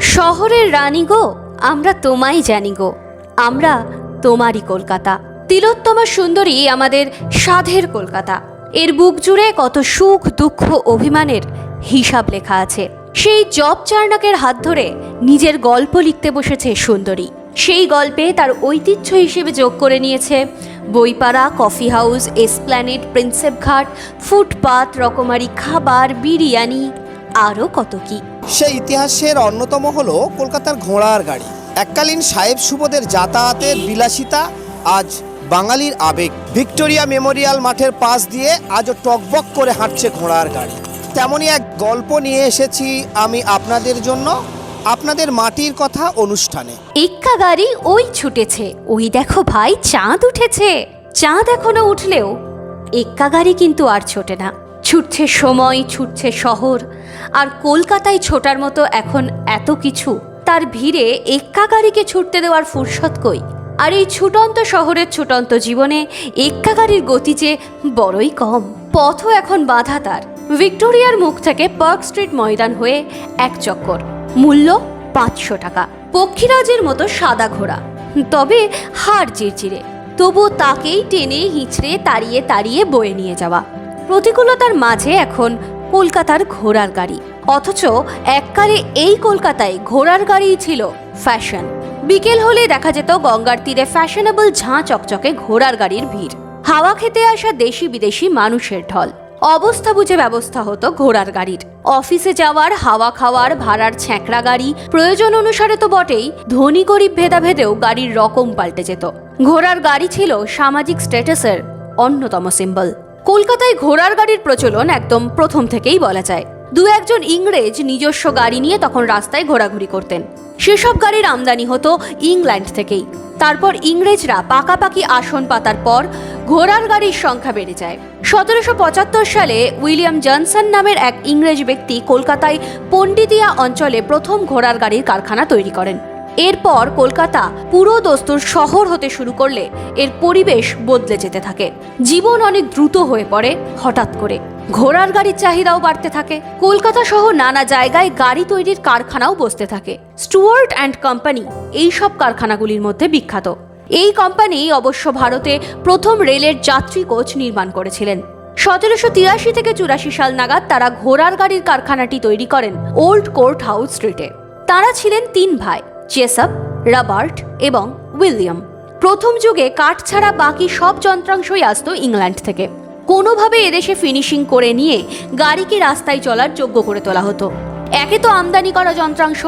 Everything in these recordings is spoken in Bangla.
শহরের রানী গো, আমরা তোমায় জানি গো। আমরা তোমারই কলকাতা। তিলোত্তমা সুন্দরী আমাদের সাধের কলকাতা। এর বুক জুড়ে কত সুখ, দুঃখ, অভিমানের হিসাব লেখা আছে। সেই জব চার্নাকের হাত ধরে নিজের গল্প লিখতে বসেছে সুন্দরী। সেই গল্পে তার ঐতিহ্য হিসেবে যোগ করে নিয়েছে বইপাড়া, coffee house Esplanade Prinsep Ghat footpath, রকমারি খাবার, বিরিয়ানি আরও কত কি? সেই ইতিহাসের অন্যতম হলো কলকাতার ঘোড়ার গাড়ি। এককালীন সাহেব সুবোধের যাতায়াতের বিলাসিতা আজ বাঙালির আবেগ। ভিক্টোরিয়া মেমোরিয়াল মাঠের পাশ দিয়ে আজও টকবক করে হাঁটছে ঘোড়ার গাড়ি। তেমনই এক গল্প নিয়ে এসেছি আমি আপনাদের জন্য আপনাদের মাটির কথা অনুষ্ঠানে। এক্কা গাড়ি ওই ছুটেছে। ওই দেখো ভাই চাঁদ উঠেছে। চাঁদ এখনও উঠলেও এক্কা গাড়ি কিন্তু আর ছোটে না। ছুটছে সময়, ছুটছে শহর। আর কলকাতায় ছোটার মতো এখন এত কিছু, তার ভিড়ে এক্কা গাড়িকে ছুটতে দেওয়ার ফুরসত কই? আর এই ছুটন্ত শহরের ছুটন্ত জীবনে এক্কা গাড়ির গতি যে বড়ই কম। পথও এখন বাধা তার। ভিক্টোরিয়ার মুখ থেকে পার্ক স্ট্রিট ময়দান হয়ে এক চক্কর। মূল্য পাঁচশো টাকা। পক্ষীরাজের মতো সাদা ঘোড়া। তবে হাড় চিরচিরে। তবু তাকেই টেনে হিঁচড়ে তাড়িয়ে তাড়িয়ে বয়ে নিয়ে যাওয়া। প্রতিকূলতার মাঝে এখন কলকাতার ঘোড়ার গাড়ি। অথচ এককালে এই কলকাতায় ঘোড়ার গাড়িই ছিল ফ্যাশন। বিকেল হলে দেখা যেত গঙ্গার তীরে ফ্যাশনেবল ঝাঁ চকচকে ঘোড়ার গাড়ির ভিড়। হাওয়া খেতে আসা দেশি বিদেশি মানুষের ঢল। অবস্থা বুঝে ব্যবস্থা হতো ঘোড়ার গাড়ির। অফিসে যাওয়ার, হাওয়া খাওয়ার, ভাড়ার ছ্যাঁকড়া গাড়ি, প্রয়োজন অনুসারে তো বটেই, ধনী গরিব ভেদাভেদেও গাড়ির রকম পাল্টে যেত। ঘোড়ার গাড়ি ছিল সামাজিক স্ট্যাটাসের অন্যতম সিম্বল কলকাতায় ঘোড়ার গাড়ির প্রচলন একদম প্রথম থেকেই বলা যায়। দু একজন ইংরেজ নিজস্ব গাড়ি নিয়ে তখন রাস্তায় ঘোরাঘুরি করতেন। সেসব গাড়ির আমদানি হতো ইংল্যান্ড থেকেই। তারপর ইংরেজরা পাকাপাকি আসন পাতার পর ঘোড়ার গাড়ির সংখ্যা বেড়ে যায়। সতেরোশো পঁচাত্তর সালে উইলিয়াম জনসন নামের এক ইংরেজ ব্যক্তি কলকাতায় পণ্ডিতিয়া অঞ্চলে প্রথম ঘোড়ার গাড়ির কারখানা তৈরি করেন। এরপর কলকাতা পুরো দস্তুর শহর হতে শুরু করলে এর পরিবেশ বদলে যেতে থাকে। জীবন অনেক দ্রুত হয়ে পড়ে হঠাৎ করে। ঘোড়ার গাড়ির চাহিদাও বাড়তে থাকে। কলকাতা সহ নানা জায়গায় গাড়ি তৈরির কারখানাও বসতে থাকে। স্টুয়ার্ট অ্যান্ড কোম্পানি এই সব কারখানাগুলির মধ্যে বিখ্যাত। এই কোম্পানি অবশ্য ভারতে প্রথম রেলের যাত্রী কোচ নির্মাণ করেছিলেন। সতেরোশো তিরাশি থেকে চুরাশি সাল নাগাদ তারা ঘোড়ার গাড়ির কারখানাটি তৈরি করেন ওল্ড কোর্ট হাউস স্ট্রিটে তারা ছিলেন তিন ভাই। চেসআপ রবার্ট এবং উইলিয়াম। প্রথম যুগে কাঠ ছাড়া বাকি সব যন্ত্রাংশই আসতো ইংল্যান্ড থেকে। কোনোভাবে এদেশে ফিনিশিং করে নিয়ে গাড়িকে রাস্তায় চলার যোগ্য করে তোলা হতো। একে তো আমদানি করা যন্ত্রাংশ,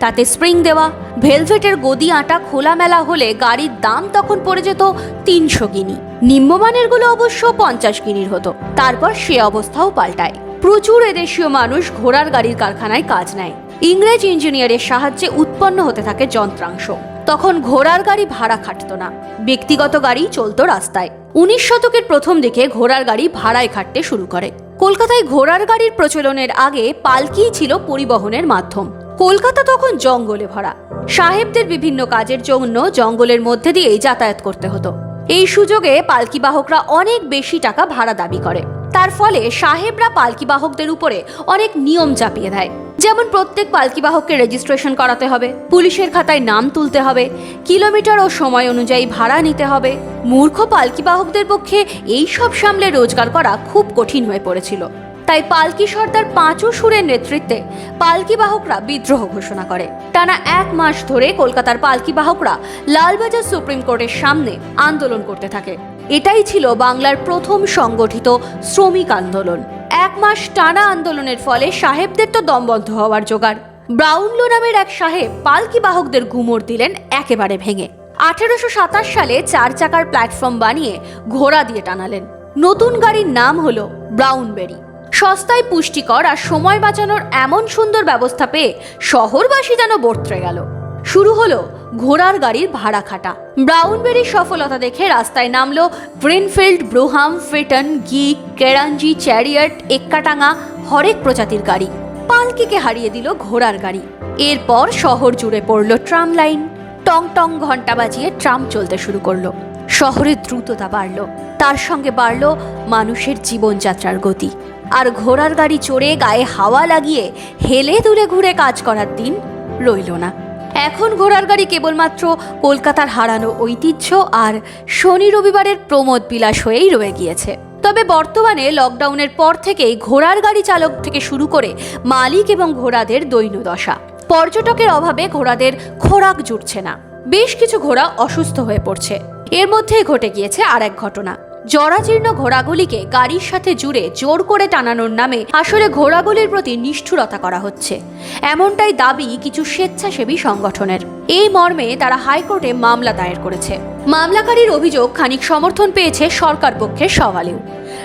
তাতে স্প্রিং দেওয়া, ভেলভেটের গদি আটা খোলামেলা হলে গাড়ির দাম তখন পড়ে যেত তিনশো গিনি। নিম্নমানেরগুলো অবশ্য পঞ্চাশ গিনির হতো। তারপর সে অবস্থাও পাল্টায়। প্রচুর এদেশীয় মানুষ ঘোড়ার গাড়ির কারখানায় কাজ নেয়। ইংরেজ ইঞ্জিনিয়ারের সাহায্যে উৎপন্ন হতে থাকে যন্ত্রাংশ। তখন ঘোড়ার গাড়ি ভাড়া খাটতো না। ব্যক্তিগত গাড়ি চলতো রাস্তায়। উনিশ শতকের প্রথম দিকে ঘোড়ার গাড়ি ভাড়ায় খাটতে শুরু করে। কলকাতায় ঘোড়ার গাড়ির প্রচলনের আগে পালকিই ছিল পরিবহনের মাধ্যম। কলকাতা তখন জঙ্গলে ভরা। সাহেবদের বিভিন্ন কাজের জন্য জঙ্গলের মধ্যে দিয়েই যাতায়াত করতে হতো। এই সুযোগে পালকি বাহকরা অনেক বেশি টাকা ভাড়া দাবি করে। তার ফলে সাহেবরা পালকি বাহকদের উপরে অনেক নিয়ম চাপিয়ে দেয়। যেমন প্রত্যেক পালকি বাহককে রেজিস্ট্রেশন করাতে হবে, পুলিশের খাতায় নাম তুলতে হবে, কিলোমিটার ও সময় অনুযায়ী ভাড়া নিতে হবে। মূর্খ পালকি বাহকদের পক্ষে এই সব সামলে রোজগার করা খুব কঠিন হয়ে পড়েছিল। তাই পালকি সর্দার পাঁচু সুরের নেতৃত্বে পালকি বাহকরা বিদ্রোহ ঘোষণা করে। টানা এক মাস ধরে কলকাতার পালকি বাহকরা লালবাজার সুপ্রিম কোর্টের সামনে আন্দোলন করতে থাকে। এটাই ছিল বাংলার প্রথম সংগঠিত শ্রমিক আন্দোলন। এক মাস টানা আন্দোলনের ফলে সাহেবদের তো দমবন্ধ হওয়ার জোগাড়। ব্রাউনলো নামের এক সাহেব পালকি বাহকদের গুমর দিলেন একেবারে ভেঙে। আঠেরোশো সাতাশ সালে চার চাকার প্ল্যাটফর্ম বানিয়ে ঘোড়া দিয়ে টানালেন। নতুন গাড়ির নাম হলো ব্রাউনবেরি। সস্তায় পুষ্টিকর আর সময় বাঁচানোর এমন সুন্দর ব্যবস্থা পেয়ে শহরবাসী যেন বর্তরে গেল। শুরু হলো ঘোড়ার গাড়ির ভাড়া খাটা। ব্রাউনবেরির সফলতা দেখে রাস্তায় নামলো গ্রিনফিল্ড ব্রুহাম ফিটন গি, কেরাঞ্জি চ্যারিয়াট এক্কাটাঙ্গা হরেক প্রজাতির গাড়ি। পালকিকে হারিয়ে দিল ঘোড়ার গাড়ি। এরপর শহর জুড়ে পড়ল ট্রাম লাইন। টং টং ঘণ্টা বাজিয়ে ট্রাম চলতে শুরু করল। শহরের দ্রুততা বাড়ল। তার সঙ্গে বাড়ল মানুষের জীবনযাত্রার গতি। আর ঘোড়ার গাড়ি চড়ে গায়ে হাওয়া লাগিয়ে হেলে দুলে ঘুরে কাজ করার দিন রইল না। এখন ঘোড়ার গাড়ি কেবলমাত্র কলকাতার হারানো ঐতিহ্য আর শনি রবিবারের প্রমোদ বিলাস হয়েই রয়ে গিয়েছে। তবে বর্তমানে লকডাউনের পর থেকেই ঘোড়ার গাড়ি চালক থেকে শুরু করে মালিক এবং ঘোড়াদের দৈন্যদশা পর্যটকের অভাবে ঘোড়াদের খোরাক জুটছে না। বেশ কিছু ঘোড়া অসুস্থ হয়ে পড়ছে। এর মধ্যেই ঘটে গিয়েছে আর এক ঘটনা। জরাজীর্ণ ঘোড়াগুলিকে গাড়ির সাথে জুড়ে জোর করে টানানোর নামে আসলে ঘোড়াগুলির প্রতি নিষ্ঠুরতা করা হচ্ছে। এমনটাই দাবি কিছু স্বেচ্ছাসেবী সংগঠনের। এই মর্মে তারা হাইকোর্টে মামলা দায়ের করেছে। মামলাকারীর অভিযোগ খানিক সমর্থন পেয়েছে সরকার পক্ষের সওয়ালেও।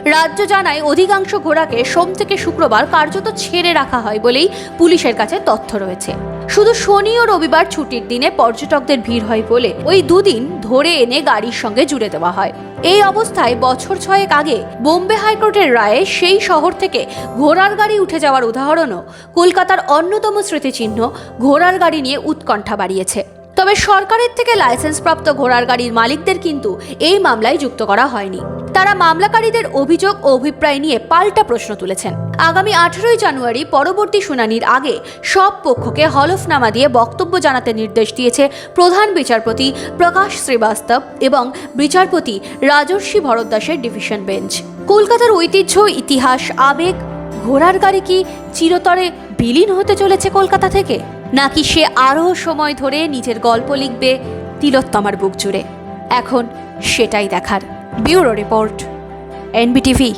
রাজ্য জানায় অধিকাংশ ঘোড়াকে সোম থেকে শুক্রবার কার্যত ছেড়ে রাখা হয় বলেই পুলিশের কাছে তথ্য রয়েছে। শুধু শনি ও রবিবার ছুটির দিনে পর্যটকদের ভিড় হয় বলে ওই দুদিন ধরে এনে গাড়ির সঙ্গে জুড়ে দেওয়া হয়। এই অবস্থায় বছর ছয়েক আগে বোম্বে হাইকোর্টের রায়ে সেই শহর থেকে ঘোড়ার গাড়ি উঠে যাওয়ার উদাহরণও কলকাতার অন্যতম স্মৃতিচিহ্ন ঘোড়ার গাড়ি নিয়ে উৎকণ্ঠা বাড়িয়েছে। তবে সরকারের থেকে লাইসেন্সপ্রাপ্ত ঘোড়ার গাড়ির মালিকদের কিন্তু এই মামলায় যুক্ত করা হয়নি। তারা মামলাকারীদের অভিযোগ ও অভিপ্রায় নিয়ে পাল্টা প্রশ্ন তুলেছেন। আগামী আঠেরোই জানুয়ারি পরবর্তী শুনানির আগে সব পক্ষকে হলফনামা দিয়ে বক্তব্য জানাতে নির্দেশ দিয়েছে প্রধান বিচারপতি প্রকাশ শ্রীবাস্তব এবং বিচারপতি রাজর্ষি ভরদ্দাসের ডিভিশন বেঞ্চ। কলকাতার ঐতিহ্য, ইতিহাস, আবেগ, ঘোড়ার গাড়ি কি চিরতরে বিলীন হতে চলেছে কলকাতা থেকে? নাকি সে আরও সময় ধরে নিজের গল্প লিখবে তিলোত্তমার বুক জুড়ে? এখন সেটাই দেখার ব্যুরো রিপোর্ট, এনবিটিভি।